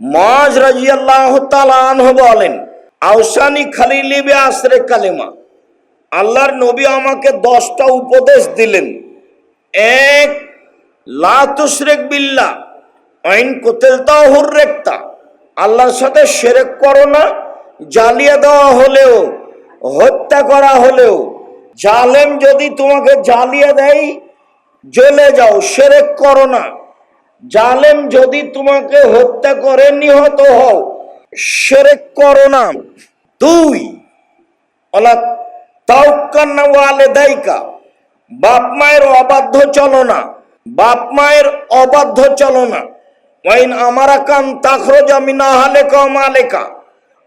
মাজ রাজিয়াল্লাহ তালাহ বলেন, আউসানি খালিলিবে আশ্রে কালেমা, আল্লাহর নবী আমাকে দশটা উপদেশ দিলেন। এক, লা তুশরেক বিল্লা আইন কোতেলতাও হুররেকতা আল্লাহর সাথে সেরেক করো না, জ্বালিয়ে দেওয়া হলেও, হত্যা করা হলেও, জালেম যদি তোমাকে জ্বালিয়ে দেয়, জ্বলে যাও সেরেক করো না। জালেম যদি তোমাকে হত্যা করে, নিহত হও। সেরেক করো না। দুই অলা তাওকান্না ওয়ালে দায়িকা বাপ মায়ের অবাধ্য চলো না। বাপ মায়ের অবাধ্য চলো না। ওয়াইন আমারা কান তাখরজ আমি না হালেকা মালেকা।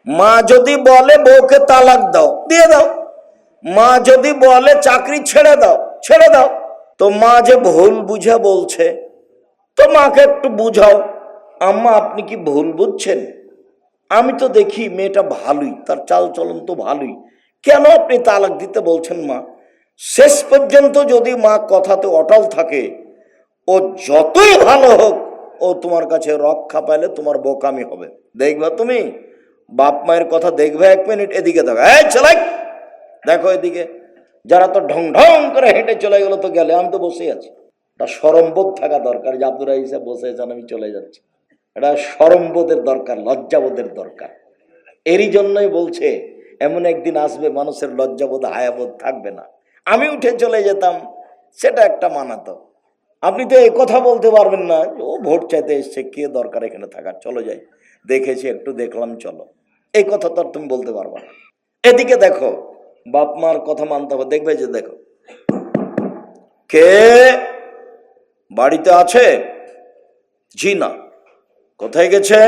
মা যদি বলে বউকে তালাক দাও, দিয়ে দাও। মা যদি বলে চাকরি ছেড়ে দাও ছেড়ে দাও। তো মা যে ভুল বুঝে বলছে। তো মাকে একটু বুঝাও। আম্মা, আপনি কি ভুল বুঝছেন? আমি তো দেখি মেয়েটা ভালোই, তার চাল চলন তো ভালোই। কেন আপনি তালাক দিতে বলছেন, মা? শেষ পর্যন্ত যদি মা কথাতে অটল থাকে, ও যতই ভালো হোক, ও তোমার কাছে রক্ষা পাইলে তোমার বোকামি হবে। দেখবা তুমি? বাপ মায়ের কথা দেখবে এক মিনিট, এদিকে দেখো। এই চলাই দেখো এদিকে। যারা তো ঢং ঢং করে হেঁটে চলে গেলো তো গেলে, আমি তো বসে আছি। এটা সরম্বোধ থাকা দরকার। যে আব্দুল রাহিসা বসে আছেন, আমি চলে যাচ্ছি। এটা সরম্বোধের দরকার, লজ্জাবোধের দরকার। এরই জন্যই বলছে, এমন একদিন আসবে, মানুষের লজ্জাবোধ, হায়াবোধ থাকবে না। আমি উঠে চলে যেতাম, সেটা একটা মানাতো। আপনি তো এই কথা বলতে পারবেন না ও ভোট চাইতে এসছে, কে দরকার এখানে থাকার? চলো যাই। দেখেছি, একটু দেখলাম, চলো। এই কথা তো আর তুমি বলতে পারবে না। এদিকে দেখো, বাপ মার কথা মানতে হবে। দেখবে যে, দেখো। কে? বাড়িতে আছে? জি না। কোথায় গেছে?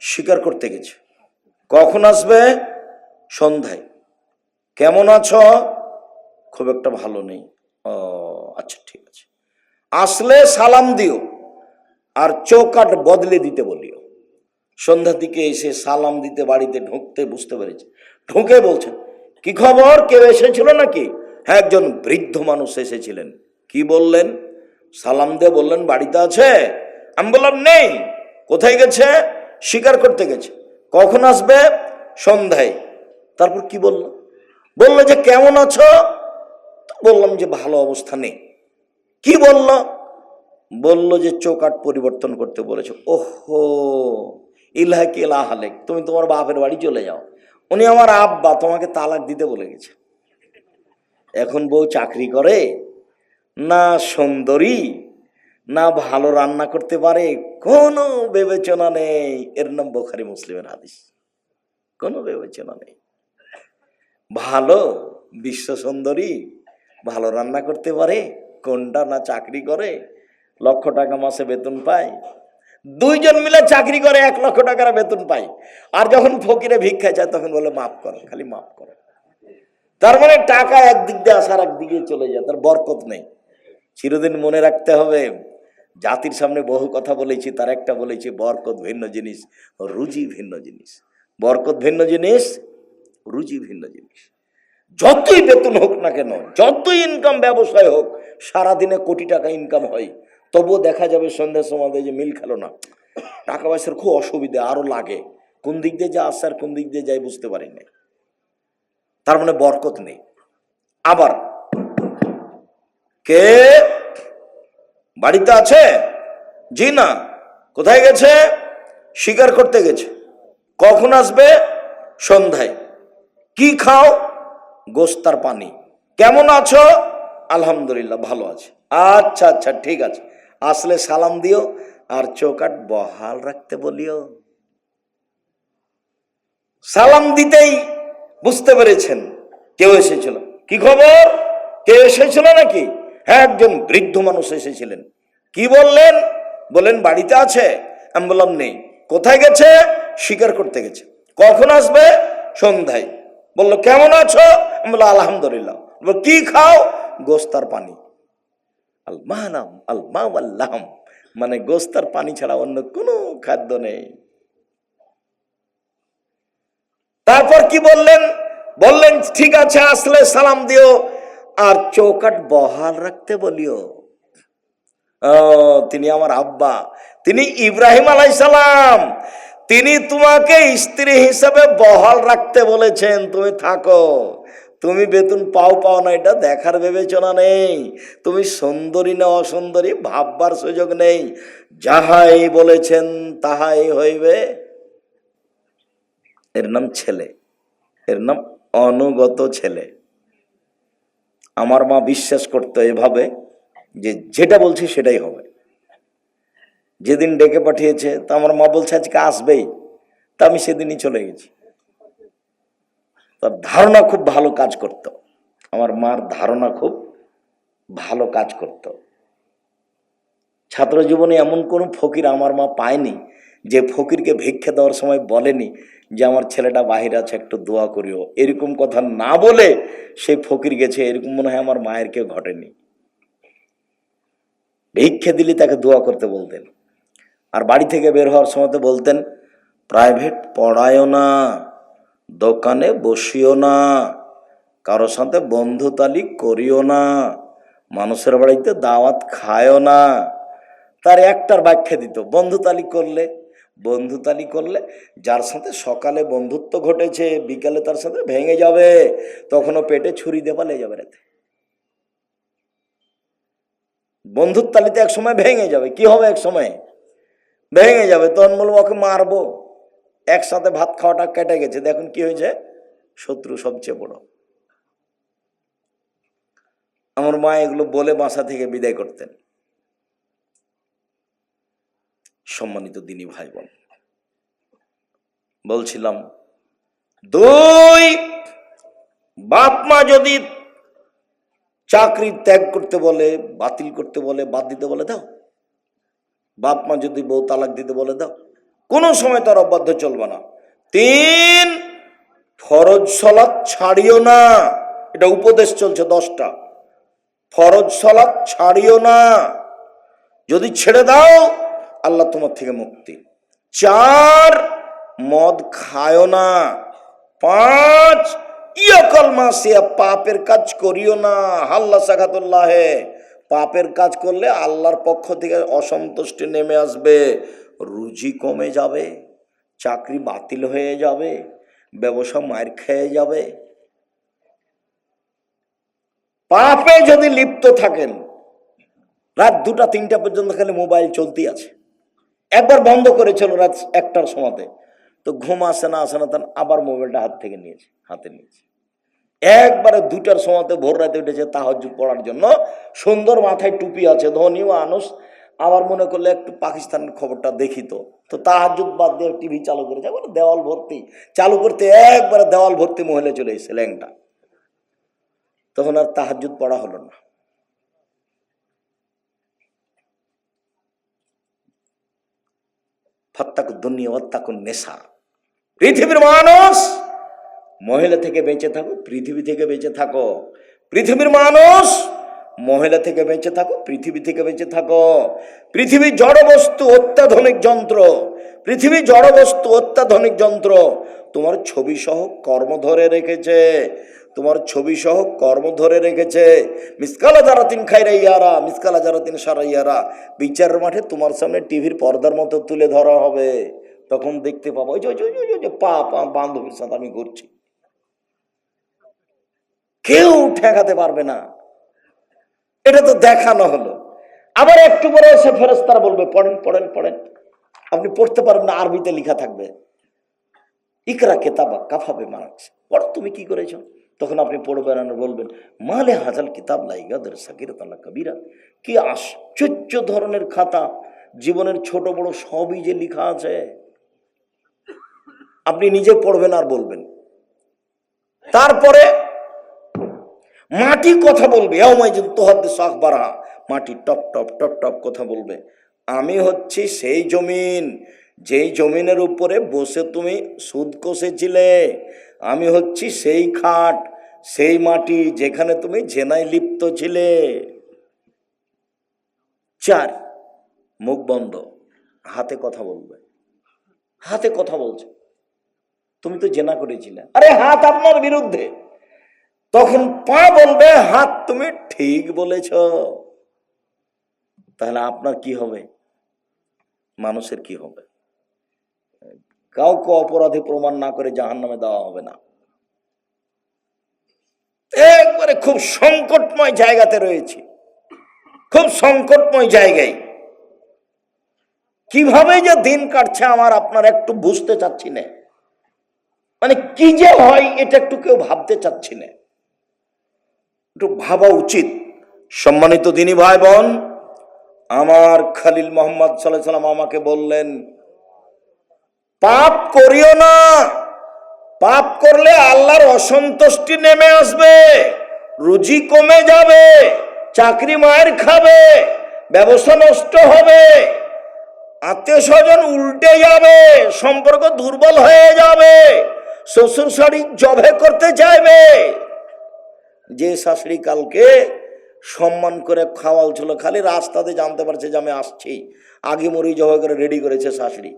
শিকার করতে গেছে। কখন আসবে? সন্ধ্যায়। কেমন আছো? খুব একটা ভালো নেই। ও আচ্ছা ঠিক আছে। আসলে সালাম দিও আর চৌকাট বদলে দিতে বলিও। সন্ধ্যার দিকে এসে সালাম দিতে বাড়িতে ঢুকতে বুঝতে পেরেছে। ঢুকে বলছেন কি খবর? কেউ এসেছিল নাকি? হ্যাঁ একজন বৃদ্ধ মানুষ এসেছিলেন। কি বললেন? সালাম দিয়ে বললেন, বাড়িতে আছে? আমি বললাম, নেই। কোথায় গেছে? শিকার করতে গেছে। কখন আসবে? সন্ধ্যায়। তারপর কি বলল? বলল যে, কেমন আছো? বললাম যে, ভালো অবস্থা নেই। কি বলল? বলল যে চৌকাট পরিবর্তন করতে বলেছে। ওহো! ইলাহাকি ইলাহালেক তুমি তোমার বাপের বাড়ি চলে যাও। উনি আমার আব্বা, তোমাকে তালাক দিতে বলে গেছে। এখন বউ চাকরি করে? না সুন্দরী, না ভালো রান্না করতে পারে, কোনো বিবেচনা নেই। এর নাম বোখারি মুসলিমের হাদিস। কোনো বিবেচনা নেই। ভালো বিশ্ব সুন্দরী, ভালো রান্না করতে পারে, কোনটা না চাকরি করে, লক্ষ টাকা মাসে বেতন পায়। দুইজন মিলে চাকরি করে, এক লক্ষ টাকার বেতন পায়। আর যখন ফকিরে ভিক্ষায় যায় তখন বলে, মাফ করো, খালি মাফ করো। তার মানে টাকা একদিক দিয়ে আসার একদিকে চলে যায়, তার বরকত নেই। চিরদিন মনে রাখতে হবে। জাতির সামনে বহু কথা বলেছি, তার একটা বলেছি, বরকত ভিন্ন জিনিস, রুজি ভিন্ন জিনিস। বরকত ভিন্ন জিনিস, রুজি ভিন্ন জিনিস। যতই বেতন হোক না কেন, যতই ইনকাম ব্যবসায় হোক, সারাদিনে কোটি টাকা ইনকাম হয়। তবুও দেখা যাবে সন্ধ্যার সময় যে মিল খেলো না। টাকা পয়সার খুব অসুবিধা, আরও লাগে। কোন দিক দিয়ে যা আসছে আর কোন দিক দিয়ে যাই বুঝতে পারি না তার মানে বরকত নেই। আবার কে? বাড়িতে আছে? জি না। কোথায় গেছে? শিকার করতে গেছে। কখন আসবে? সন্ধ্যায়। কি খাও? গোস্তার পানি। কেমন আছো? আলহামদুলিল্লাহ, ভালো আছে। আচ্ছা আচ্ছা ঠিক আছে। আসলে সালাম দিও আর চৌকাট বহাল রাখতে বলিও। সালাম দিতেই বুঝতে পেরেছেন। কেউ এসেছিল। কি খবর? কেউ এসেছিল নাকি? একজন বৃদ্ধ মানুষ এসেছিলেন। কি বললেন? বলেন বাড়িতে আছে? আমি বললাম, নেই। কোথায় গেছে? শিকার করতে গেছে। কখন আসবে? সন্ধ্যায়। বলল, কেমন আছো? আমি বললাম, আলহামদুলিল্লাহ। কি খাও? গোস্তার পানি। আল মাহানাম আল মানে গোস্তার পানি ছাড়া অন্য কোনো খাদ্য নেই। তারপর কি বললেন? বললেন, ঠিক আছে, আসলে সালাম দিও। আর চৌকাট বহাল রাখতে বলিও। তিনি আমার আব্বা। তিনি ইব্রাহিম আলাইসালাম। তিনি তোমাকে স্ত্রী হিসাবে বহাল রাখতে বলেছেন। তুমি থাকো। তুমি বেতন পাও পাও না, এটা দেখার বিবেচনা নেই। তুমি সুন্দরী না অসুন্দরী, ভাববার সুযোগ নেই। যাহাই বলেছেন, তাহাই হইবে। এর নাম ছেলে। এর নাম অনুগত ছেলে। আমার মা বিশ্বাস করতো এভাবে যে যেটা বলছি সেটাই হবে। যেদিন ডেকে পাঠিয়েছে, তো আমার মা বলছে, আজকে আসবেই। তা আমি সেদিনই চলে গেছি। তার ধারণা খুব ভালো কাজ করত। আমার মার ধারণা খুব ভালো কাজ করত। ছাত্র জীবনে এমন কোনো ফকির আমার মা পায়নি, যে ফকিরকে ভিক্ষা দেওয়ার সময় বলেনি যে আমার ছেলেটা বাহিরে আছে, একটু দোয়া করিও। এরকম কথা না বলে সেই ফকির গেছে, এরকম মনে হয় আমার মায়ের কেউ ঘটেনি। ভিক্ষে দিলে তাকে দোয়া করতে বলতেন। আর বাড়ি থেকে বের হওয়ার সময় তো বলতেন, প্রাইভেট পড়ায়ও না, দোকানে বসিও না কারোর সাথে বন্ধুতালি করিও না, মানুষের বাড়িতে দাওয়াত খায়ও না। তার একটার ব্যাখ্যা দিত, বন্ধুতালি করলে বন্ধুতালি করলে, যার সাথে সকালে বন্ধুত্ব ঘটেছে, বিকালে তার সাথে ভেঙে যাবে, তখনও পেটে ছুরি পালিয়ে যাবে রাতে। বন্ধুর তালিতে এক সময় ভেঙে যাবে। কি হবে এক সময় ভেঙে যাবে। তখন বলব, ওকে মারবো। একসাথে ভাত খাওয়াটা কেটে গেছে। দেখুন কি হয়েছে। শত্রু সবচেয়ে বড়। আমার মা এগুলো বলে বাসা থেকে বিদায় করতেন। সম্মানিত দিনী ভাই বোন বলছিলাম, দুই, বাপ মা যদি চাকরি ত্যাগ করতে বলে, বাতিল করতে বলে, বাদ দিতে বলে, দাও। বাপ মা যদি বউ তালাক দিতে বলে, দাও। কোনো সময় তার অবাধ্য চলবে না। তিন, ফরজ সলাৎ ছাড়িও না। এটা উপদেশ চলছে দশটা। ফরজ সলাৎ ছাড়িও না। যদি ছেড়ে দাও আল্লাহ তোমার থেকে মুক্তি। চার মদ খায়ও না। পাঁচ, ইয়কল মাসিয়া, পাপের কাজ করিও না। হাল্লা সাখাতুল্লাহে পাপের কাজ করলে আল্লাহর পক্ষ থেকে অসন্তুষ্টি নেমে আসবে। রুজি কমে যাবে, চাকরি বাতিল হয়ে যাবে, ব্যবসা মার খেয়ে যাবে। পাপে যদি লিপ্ত থাকেন, রাত দুটা তিনটা পর্যন্ত খালি মোবাইল চলতেই আছে। একবার বন্ধ করেছিল রাত একটার সময়তে। তো ঘুম আসে না আসে না আবার মোবাইলটা হাত থেকে নিয়েছে, হাতে নিয়েছে। একবারে দুটার সময়তে ভোর রাতে উঠেছে তাহাজুদ পড়ার জন্য। সুন্দর মাথায় টুপি আছে, ধনী মানুষ। আবার মনে করলে একটু পাকিস্তানের খবরটা দেখি তো। তো তাহাজুদ বাদ দিয়ে টিভি চালু করেছে একবারে দেওয়াল ভর্তি। চালু করতে একবারে দেওয়াল ভর্তি মহিলা চলে এসেছে ল্যাংটা। তখন আর তাহাজুদ পড়া হলো না। ফাত্তাকু দুনিয়া ওয়াত্তাকু নেশা। পৃথিবীর মানুষ মহিলা থেকে বেঁচে থাকো, পৃথিবী থেকে বেঁচে থাকো। পৃথিবীর মানুষ মহিলা থেকে বেঁচে থাকো, পৃথিবী থেকে বেঁচে থাকো। পৃথিবী জড় বস্তু অত্যাধুনিক যন্ত্র। পৃথিবী জড় বস্তু অত্যাধুনিক যন্ত্র। তোমার ছবি সহ কর্ম ধরে রেখেছে। তোমার ছবি সহ কর্ম ধরে রেখেছে। মিসকালা যারা তিন খাইরা ইয়ারা, মিসকালা যারা তিন সারা ইয়ারা। বিচারের মাঠে তোমার সামনে টিভির পর্দার মতো তুলে ধরা হবে। তখন দেখতে পাবো। ওই যে পা পা, বান্ধবীর সাথে আমি ঘুরছি। কেউ ঠেকাতে পারবে না। এটা তো দেখানো হলো। আবার একটু পরে এসে ফেরস্তারা বলবে, পড়েন পড়েন পড়েন। আপনি পড়তে পারবেন না, আরবিতে লেখা থাকবে। ইকরা কেতাবা কাফাবে মারাক্স পড়ো, তুমি কি করেছ? তখন আপনি পড়বেন আর বলবেন, মালে হাজাল কিতাব লাইগাদের সাকিরত আল্লাহ কবিরা। কি আশ্চর্য ধরনের খাতা, জীবনের ছোট বড় সবই যে লিখা আছে। আপনি নিজে পড়বেন আর বলবেন। তারপরে মাটি কথা বলবে মাটি টপ টপ টপ টপ কথা বলবে। আমি হচ্ছি সেই জমিন যেই জমিনের উপরে বসে তুমি সুদ কষেছিলে, আমি হচ্ছি সেই খাট, সেই মাটি যেখানে তুমি জেনায় লিপ্ত ছিলে। চার, মুখ বন্ধ, হাতে কথা বলবে। হাতে কথা বলছে। তুমি তো জেনা করেছিলে। আরে হাত আপনার বিরুদ্ধে। তখন পা বলবে, হাত তুমি ঠিক বলেছ। তাহলে আপনার কি হবে? মানুষের কি হবে? কাউকে অপরাধী প্রমাণ না করে জাহান নামে দেওয়া হবে না। একবারে খুব সংকটময় জায়গাতে রয়েছে। খুব সংকটময় জায়গায়। কীভাবে যে দিন কাটছে আমার আপনার একটু বুঝতে চাচ্ছি না। মানে কি যে হয় এটা একটু কেউ ভাবতে চাচ্ছি না। একটু ভাবা উচিত। সম্মানিত দিনী ভাই বোন, আমার খালিল মোহাম্মদ সাল্লাহ সাল্লাম আমাকে বললেন পাপ করিও না। পাপ করলে আল্লাহর অসন্তুষ্টি নেমে আসবে, রুজি কমে যাবে, চাকরি মায়ের খাবে, ব্যবসা নষ্ট হবে আত্মীয় স্বজন উল্টে যাবে, সম্পর্ক দুর্বল হয়ে যাবে শ্বশুর শাড়ি জবে করতে চাইবে। যে শাশুড়ি কালকে সম্মান করে খাওয়াল ছিল, খালি রাস্তাতে জানতে পারছে যে আমি আসছি, আগে মরি জবাই করে রেডি করেছে শাশুড়ি।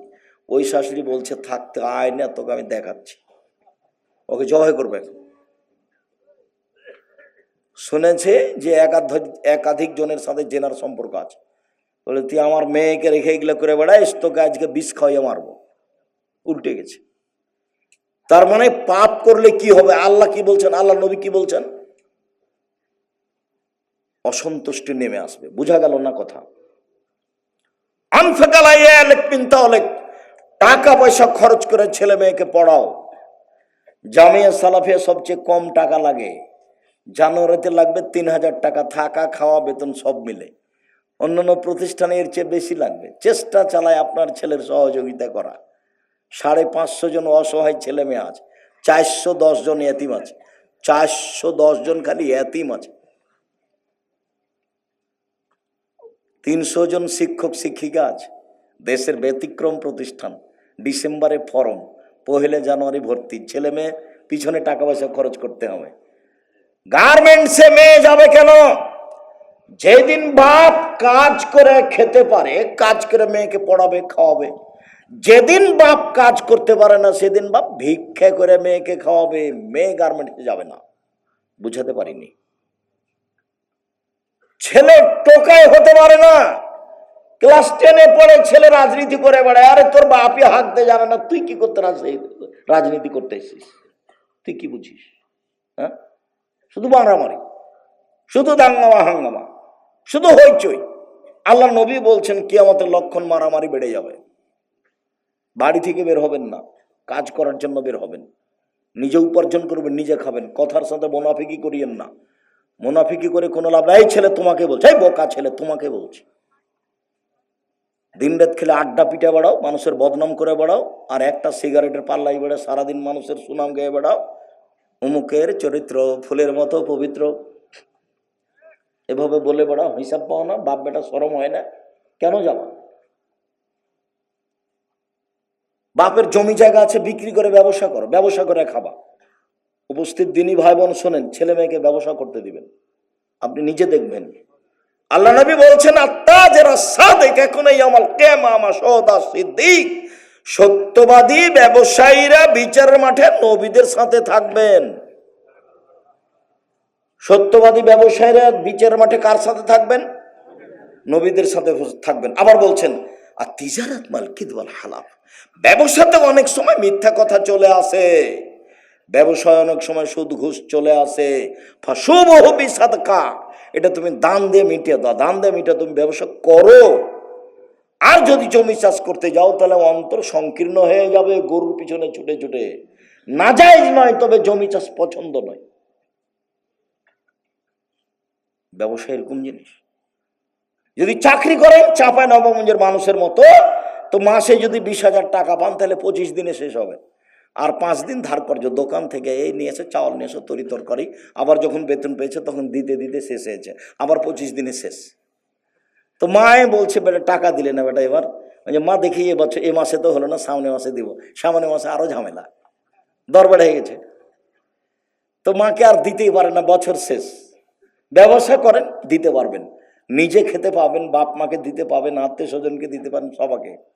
ওই শাশুড়ি বলছে থাকতে আয় না, তোকে আমি দেখাচ্ছি। ওকে জবাই করবে। শুনেছে যে একাধিক একাধিক জনের সাথে জেনার সম্পর্ক আছে। বলে, তুই আমার মেয়েকে রেখে এগুলো করে বেড়াইস, তোকে আজকে বিষ খাওয়াইয়ে মারবো। উল্টে গেছে। তার মানে পাপ করলে কি হবে? আল্লাহ কি বলছেন? আল্লাহ নবী কি বলছেন? অসন্তুষ্টি নেমে আসবে। বোঝা গেল না কথা। অনেক টাকা পয়সা খরচ করে ছেলে মেয়েকে পড়াও। জামিয়া সালাফিয়া সবচেয়ে কম টাকা লাগে। জানুয়ারিতে লাগবে তিন হাজার টাকা, থাকা, খাওয়া, বেতন সব মিলে। অন্যান্য প্রতিষ্ঠানে এর চেয়ে বেশি লাগবে। চেষ্টা চালায় আপনার ছেলের সহযোগিতা করা। সাড়ে পাঁচশো জন অসহায় ছেলে মেয়ে আছে। চারশো দশ জন এতিম আছে। চারশো দশ জন খালি এতিম আছে। তিনশো জন শিক্ষক, শিক্ষিকা আছে। দেশের ব্যতিক্রম প্রতিষ্ঠান। ডিসেম্বরে ফরম, পহেলে জানুয়ারি ভর্তি, ছেলে মেয়ে, পিছনে টাকা পয়সা খরচ করতে হবে। গার্মেন্টসে মেয়ে যাবে কেন? যেদিন বাপ কাজ করে খেতে পারে, কাজ করে মেয়েকে পড়াবে, খাওয়াবে। যেদিন বাপ কাজ করতে পারে না, সেদিন বাপ ভিক্ষা করে মেয়েকে খাওয়াবে। মেয়ে গার্মেন্টসে যাবে না। বুঝাতে পারিনি। ছেলে টোকায় হতে পারে না। ক্লাস টেনে পড়ে ছেলে রাজনীতি করে বেড়ায়। আরে তোর বাপই হাঁকতে জানে না, তুই কি করতে রাজ- রাজনীতি করতে এসেছিস। তুই কি বুঝিস? হ্যাঁ? শুধু মারামারি, শুধু দাঙ্গামা, হাঙ্গামা, শুধু হইচই। আল্লাহ নবী বলছেন কি আমাদের লক্ষণ মারামারি বেড়ে যাবে। বাড়ি থেকে বের হবেন না, কাজ করার জন্য বের হবেন। নিজে উপার্জন করবেন, নিজে খাবেন। কথার সাথে মোনাফিকি করিয়েন না। মোনাফিকি করে কোনো লাভ এই ছেলে তোমাকে বলছে, এই বোকা ছেলে তোমাকে বলছে। দিন রাত খেলে আড্ডা পিঠে বেড়াও, মানুষের বদনাম করে বেড়াও, আর একটা সিগারেটের পাল্লাই বেড়ে সারাদিন মানুষের সুনাম গেয়ে বেড়াও। অমুকের চরিত্র ফুলের মতো পবিত্র। এভাবে বলে বেড়াও, হিসাব পাও না, বাপ বেটা সরম হয় না। কেন যাবা? বাপের জমি জায়গা আছে, বিক্রি করে ব্যবসা করো, ব্যবসা করে খাবা। উপস্থিত দিনই ভাই বোন শোনেন, ছেলে মেয়েকে ব্যবসা করতে দিবেন। আপনি নিজে দেখবেন। আল্লাহ নবী বলছেন আত্মা যারা সাদেক, এখন এই আমল কেমা আমা সদা সিদ্দিক। সত্যবাদী ব্যবসায়ীরা বিচারের মাঠে নবীদের সাথে থাকবেন। সত্যবাদী ব্যবসায়ীরা বিচারের মাঠে কার সাথে থাকবেন? নবীদের সাথে থাকবেন। আবার বলছেন, আর তিজারাত মাল কিদওয়াল হালাফ? ব্যবসাতে অনেক সময় মিথ্যা কথা চলে আসে। ব্যবসায় অনেক সময় সুদ ঘুষ চলে আসে। শুভ হবি সাদকা এটা তুমি দান দিয়ে মিটিয়ে দাও দান দিয়ে মিটিয়ে তুমি ব্যবসা করো। আর যদি জমি চাষ করতে যাও, তাহলে অন্তর সংকীর্ণ হয়ে যাবে, গরুর পিছনে ছুটে ছুটে। না যায় নয়, তবে জমি চাষ পছন্দ নয়। ব্যবসা এরকম জিনিস। যদি চাকরি করেন, চাপায় নবমঞ্জের মানুষের মতো, তো মাসে যদি বিশ হাজার টাকা পান, তাহলে পঁচিশ দিনে শেষ হবে। আর পাঁচ দিন ধার কর্য দোকান থেকে এই নিয়ে এসে, চাউল নিয়ে এসে, তরি তরকারি। আবার যখন বেতন পেয়েছে, তখন দিতে দিতে শেষ হয়েছে। আবার পঁচিশ দিনে শেষ। তো মায়ে বলছে, বেটা, টাকা দিলে না বেটা এবার। যে মা দেখি এ বছর, এ মাসে তো হলো না, সামনে মাসে দিব। সামনে মাসে আরও ঝামেলা। দর বেড়ে গেছে। তো মাকে আর দিতেই পারে না, বছর শেষ। ব্যবসা করেন, দিতে পারবেন। নিজে খেতে পাবেন, বাপ মাকে দিতে পাবেন, আত্মীয় স্বজনকে দিতে পারেন, সবাকে।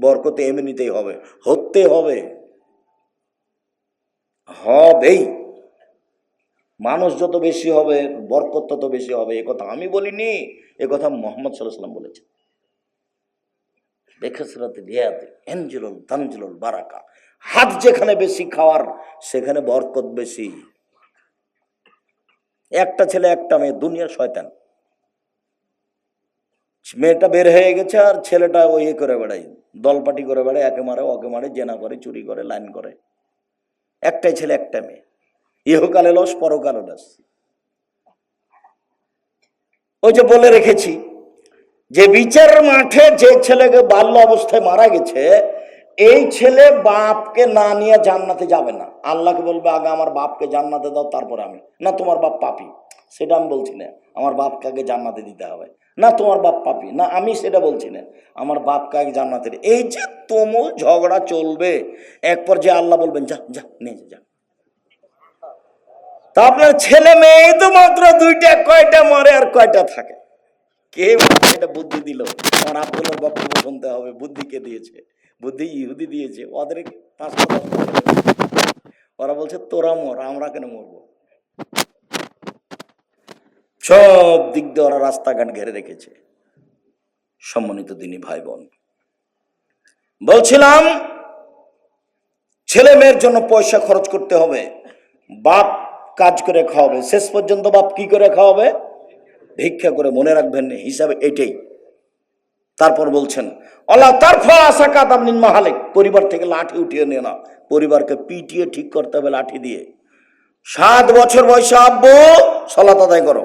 বরকতে এমনিতেই হবে, হতে হবে। হবেই। মানুষ যত বেশি হবে, বরকত তত বেশি হবে, এ কথা আমি বলিনি, এ কথা মোহাম্মদ সাল্লাম তানজুলুল বারাকা, হাত যেখানে বেশি খাওয়ার, সেখানে বরকত বেশি। একটা ছেলে, একটা মেয়ে, দুনিয়ার শয়তান। মেয়েটা বের হয়ে গেছে আর ছেলেটা ওই করে বেড়াই দলপাটি করে বেড়ায়, একে মারে, ওকে মারে, জেনা করে, চুরি করে, লাইন করে। একটাই ছেলে, একটা মেয়ে। ইহকালে লস, পরকালে লস। ওই যে বলে রেখেছি, যে বিচার মাঠে যে ছেলেকে বাল্য অবস্থায় মারা গেছে, এই ছেলে বাপকে না নিয়ে জান্নাতে যাবে না। আল্লাহকে বলবে, আগে আমার বাপকে জান্নাতে দাও, তারপরে আমি। না, তোমার বাপ পাপি। সেটা আমি বলছি না আমার বাপ কাকে জান্নাতে দিতে হবে। না তোমার বাপ পাপি না আমি সেটা বলছি না আমার বাপ কাকে জান্নাতে এই যে তুমুল ঝগড়া চলবে এক যে আল্লাহ বলবেন যা যা নিয়ে যা, তা আপনার ছেলে মেয়ে তো মাত্র দুইটা কয়টা মরে আর কয়টা থাকে? কে এটা বুদ্ধি দিল? আমার আব্দুল্লার বক্তব্য শুনতে হবে বুদ্ধি কে দিয়েছে? বুদ্ধি ইহুদি দিয়েছে ওদের পাঁচটা। ওরা বলছে তোরা মর আমরা কেন মরবো? সব দিক দিয়ে ওরা রাস্তাঘাট ঘেরে রেখেছে। সম্মানিত দিনী ভাই বোন বলছিলাম, ছেলে মেয়ের জন্য পয়সা খরচ করতে হবে, বাপ কাজ করে খাওয়াবে, শেষ পর্যন্ত বাপ কি করে খাওয়াবে? ভিক্ষা করে মনে রাখবেন, হিসাবে এটাই। তারপর বলছেন অলা ফল আশা কাতাম নিন মাহালেক। পরিবার থেকে লাঠি উঠিয়ে নিয়ে না পরিবারকে পিটিয়ে ঠিক করতে হবে লাঠি দিয়ে। সাত বছর বয়সে আব্বু সলাত আদায় করো।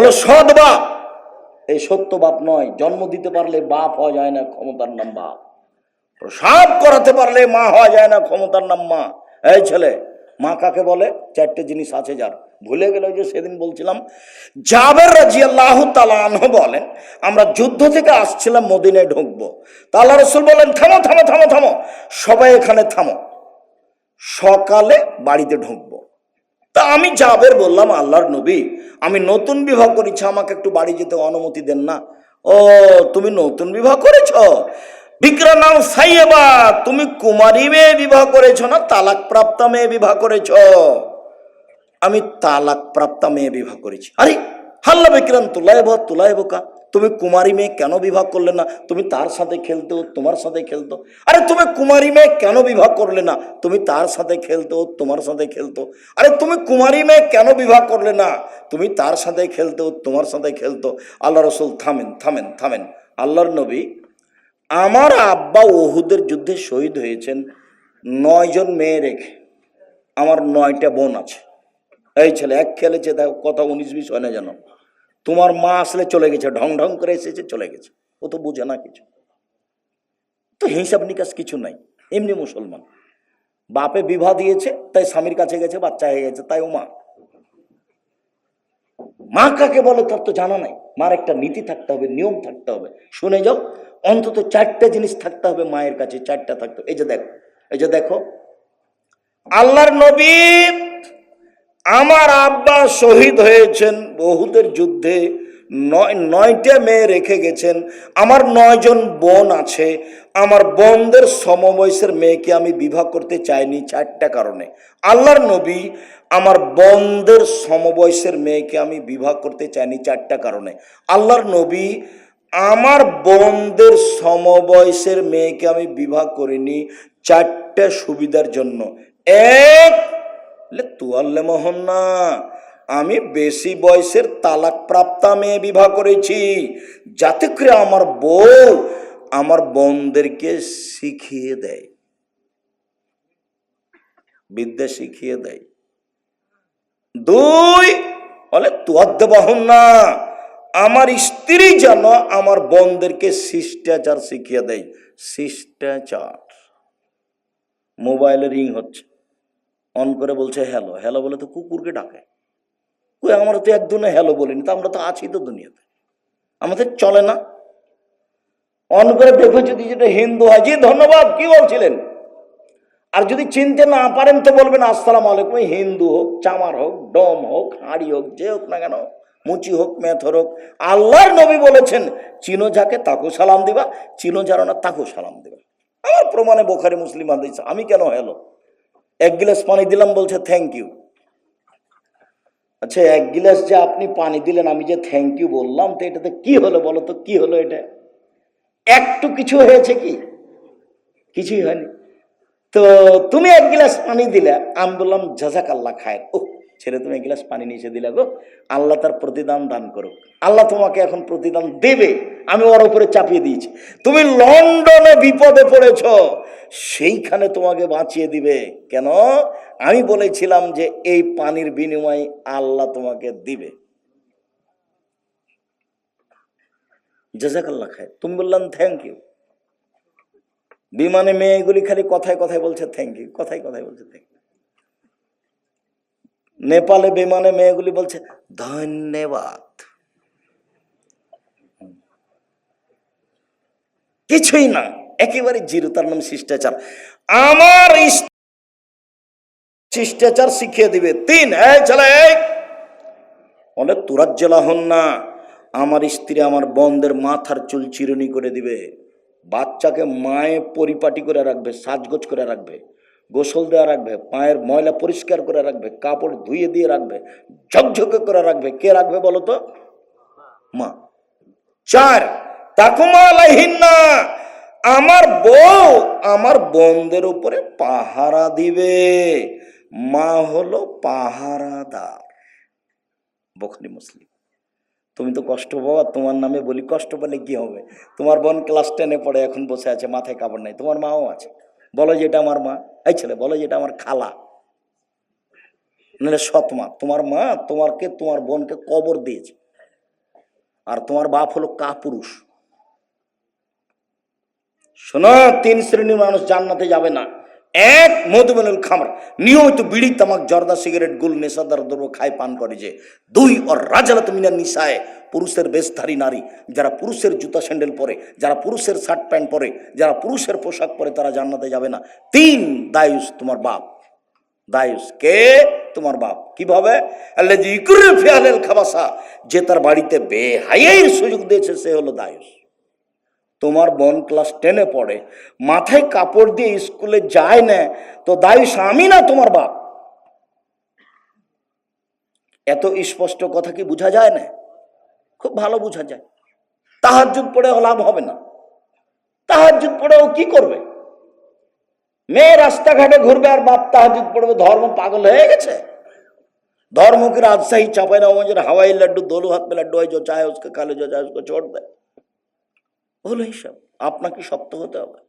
হলো সৎ বাপ। এই সত্য বাপ নয় জন্ম দিতে পারলে বাপ হওয়া যায় না ক্ষমতার নাম বাপ। প্রসাব করাতে পারলে মা হওয়া যায় না ক্ষমতার নাম মা। এই ছেলে মা কাকে বলে? চারটে জিনিস আছে যার। ভুলে গেল ওই যে সেদিন বলছিলাম জাবের রাজি আল্লাহ তালাহ বলেন আমরা যুদ্ধ থেকে আসছিলাম মদিনায় ঢুকবো। তা আল্লাহ রসুল বলেন থামো থামো থামো থামো। সবাই এখানে থামো। সকালে বাড়িতে ঢুকবো। তা আমি জাবের বললাম, আল্লাহর নবী, আমি নতুন বিবাহ করেছি, আমাকে একটু বাড়ি যেতে অনুমতি দেন না। ও, তুমি নতুন বিবাহ করেছ? বিক্রনাম সাইয়েবা, তুমি কুমারী মেয়ে বিবাহ করেছ না তালাক প্রাপ্তা মেয়ে বিবাহ করেছ? আমি তালাক প্রাপ্তা মেয়ে বিবাহ করেছি। আরে, হাল্লা বিক্রান তুলাইব তুলাইব কা তুমি কুমারী মেয়ে কেন বিবাহ করলে না? তুমি তার সাথে খেলতে ও তোমার সাথে খেলতো। আরে তুমি কুমারী মেয়ে কেন বিবাহ করলে না? তুমি তার সাথে খেলতো ও তোমার সাথে খেলতো। আরে তুমি কুমারী মেয়ে কেন বিবাহ করলে না? তুমি তার সাথে খেলতো ও তোমার সাথে খেলতো। আল্লাহ রসুল থামেন থামেন থামেন। আল্লাহর নবী আমার আব্বা ওহুদের যুদ্ধে শহীদ হয়েছেন নয়জন মেয়ে রেখে। আমার নয়টা বোন আছে। এই ছেলে, এক খেলেছে কথা উনিশ বিশ হয় না যেন। তোমার মা আসলে চলে গেছে, ঢং ঢং করে এসেছে, চলে গেছে। ও তো বোঝে না কিছু। তো হিসাব নিকাশ কিছু নাই, এমনি মুসলমান। বাপে বিবাহ দিয়েছে, তাই স্বামীর কাছে গেছে, বাচ্চা হয়ে গেছে, তাই ও মা। মা কাকে বলে তার তো জানা নাই। মার একটা নীতি থাকতে হবে, নিয়ম থাকতে হবে। শুনে যাও, অন্তত চারটে জিনিস থাকতে হবে মায়ের কাছে, চারটা থাকতে এই যে দেখো, এই যে দেখো, আল্লাহর নবী আমার আব্বা শহীদ হয়েছেন বহুদের যুদ্ধে। নয়, নয়টা মেয়ে রেখে গেছেন। আমার নয়জন বোন আছে। আমার বোনদের সমবয়সের মেয়েকে আমি বিবাহ করতে চাইনি চারটা কারণে। আল্লাহর নবী আমার বোনদের সমবয়সের মেয়েকে আমি বিবাহ করতে চাইনি চারটা কারণে। আল্লাহর নবী আমার বোনদের সমবয়সের মেয়েকে আমি বিবাহ করিনি চারটা সুবিধার জন্য। এক তুয়াল্লে মোহন না আমি বেশি বয়সের তালাক প্রাপ্তা মেয়ে বিবাহ করেছি। যাতে করে আমার বউ আমার বোনদেরকে শিখিয়ে দেয়। বিদ্যা শিখিয়ে দেয়। দুই, বলে, তুয়াদ্দ বাহন না আমার স্ত্রী যেন আমার বোনদেরকে শিষ্টাচার শিখিয়ে দেয়। শিষ্টাচার। মোবাইলে রিং হচ্ছে। অন করে বলছে, হ্যালো। হ্যালো বলে তো কুকুরকে ডাকে। কই, আমরা তো একদিনে হ্যালো বলিনি, তো আমরা তো আছি তো দুনিয়াতে। আমাদের চলে না। অন করে দেখো যদি যেটা হিন্দু হয়, জি, ধন্যবাদ, কি বলছিলেন? আর যদি চিনতে না পারেন তো বলবেন, আসসালাম আলাইকুম হিন্দু হোক, চামার হোক, ডম হোক, হাঁড়ি হোক, যে হোক না কেন, মুচি হোক, মেথর হোক, আল্লাহর নবী বলেছেন, চিনো যাকে তাকেও সালাম দিবা, চিনো যারা না তাকেও সালাম দিবা। আমার প্রমাণে বোখারি, মুসলিম হাদিস, আমি কেন হ্যালো? এক গিলাস পানি দিলাম বলছে থ্যাংক ইউ আচ্ছা এক গিলাস যে আপনি পানি দিলেন, আমি যে থ্যাংক ইউ বললাম, তো এটাতে কি হলো বলো তো, কি হলো এটা? একটু কিছু হয়েছে কি? কিছুই হয়নি। তো তুমি এক গিলাস পানি দিলে, আমি বললাম ঝাঁঝাকাল্লা খায় ও ছেলে তুমি এক গিলাস পানি নিচে দিলে গো, আল্লাহ তার প্রতিদান দান করুক। আল্লাহ তোমাকে এখন প্রতিদান দেবে, আমি ওর উপরে চাপিয়ে দিয়েছি। তুমি লন্ডনে বিপদে পড়েছ, সেইখানে তোমাকে বাঁচিয়ে দিবে। কেন? আমি বলেছিলাম যে এই পানির বিনিময়ে আল্লাহ তোমাকে দিবে। জাজাকাল্লাহ খায় তুমি বললাম থ্যাংক ইউ বিমানে মেয়েগুলি খালি কথায় কথায় বলছে থ্যাংক ইউ কথায় কথায় বলছে থ্যাংক ইউ নেপালে বিমানে মেয়েগুলি বলছে, ধন্যবাদ। কিছুই না, একেবারে জিরো তার নাম শিষ্টাচার। আমার শিষ্টাচার শিখিয়ে দিবে। তিন, এই এই। বলে তুরাজ্জেলা হন না, আমার স্ত্রী আমার বন্ধের মাথার চুল চিরুনি করে দিবে। বাচ্চাকে মায়ে পরিপাটি করে রাখবে, সাজগোজ করে রাখবে। গোসল দেওয়া রাখবে, পায়ের ময়লা পরিষ্কার করে রাখবে, কাপড় ধুয়ে দিয়ে রাখবে, ঝকঝকে করে রাখবে, কে রাখবে বলো তো? মা। চার, তাকুমা আলাইহিন্না, আমার বউ আমার বোনদের উপরে পাহারা দিবে। মা হলো পাহারাদার। বখারি মুসলিম। তুমি তো কষ্ট পাও আর তোমার নামে বলি কষ্ট পেলে কি হবে? তোমার বোন ক্লাস টেনে পড়ে, এখন বসে আছে, মাথায় কাপড় নাই, তোমার মাও আছে। বলো যে এটা আমার মা। এই ছেলে, বলো যে এটা আমার খালা। নাহলে সৎ মা। তোমার মা তোমারকে, তোমার বোনকে কবর দিয়েছে। আর তোমার বাপ হলো কাপুরুষ। শোনো, তিন শ্রেণির মানুষ জান্নাতে যাবে না। এক মধুমেনুল খামর। নিয়মিত বিড়ি, তামাক, জর্দা, সিগারেট, গুল, নেশাদার দ্রব্য খায়, পান করে যে। দুই, ওর রাজালাত মিনার নিশায় পুরুষের বেশধারী নারী, যারা পুরুষের জুতা স্যান্ডেল পরে, যারা পুরুষের শার্ট প্যান্ট পরে, যারা পুরুষের পোশাক পরে তারা জান্নাতে যাবে না। তিন, দায়ুস তোমার বাপ। দায়ুস কে? তোমার বাপ। কীভাবে আল্লাহ খাবাসা। যে তার বাড়িতে বেহাইয়ের সুযোগ দিয়েছে, সে হলো দায়ুস। তোমার বোন ক্লাস টেনে পড়ে, মাথায় কাপড় দিয়ে স্কুলে যায় না, তো দায়ুস আমি না তোমার বাপ? এত স্পষ্ট কথা কি বোঝা যায় না? খুব ভালো বোঝা যায় তাহাজুদ পড়েও লাভ হবে না তাহাজুদ পড়েও কি করবে মেয়ে রাস্তাঘাটে ঘুরবে আর বাপ তাহাজুদ পড়বে ধর্ম পাগল হয়ে গেছে धर्म की राजशाही चापे ना मुझे हवाई लड्डू दोनों हाथ में लड्डू है जो चाहे उसके खाले जो चाहे उसको छोड़ दे হলো হিসাব আপনাকে শক্ত হতে হবে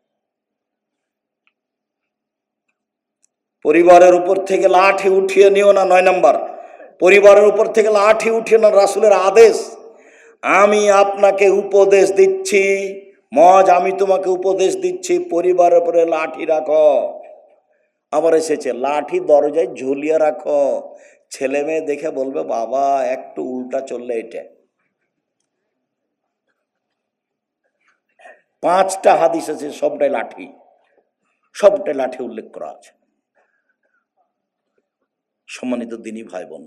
পরিবারের উপর থেকে লাঠি উঠিয়ে নিও না নয় নাম্বার পরিবারের উপর থেকে লাঠি উঠিয়ে না রাসুলের আদেশ আমি আপনাকে উপদেশ দিচ্ছি। মজ, আমি তোমাকে উপদেশ দিচ্ছি। পরিবারের উপরে লাঠি রাখো। আবার এসেছে। লাঠি দরজায় ঝুলিয়ে রাখো। ছেলে মেয়ে দেখে বলবে, বাবা, একটু উল্টা চললে এটা। পাঁচটা হাদিস আছে, সবটাই লাঠি। সবটাই লাঠি উল্লেখ করা আছে। সম্মানিত দিনী ভাই বোন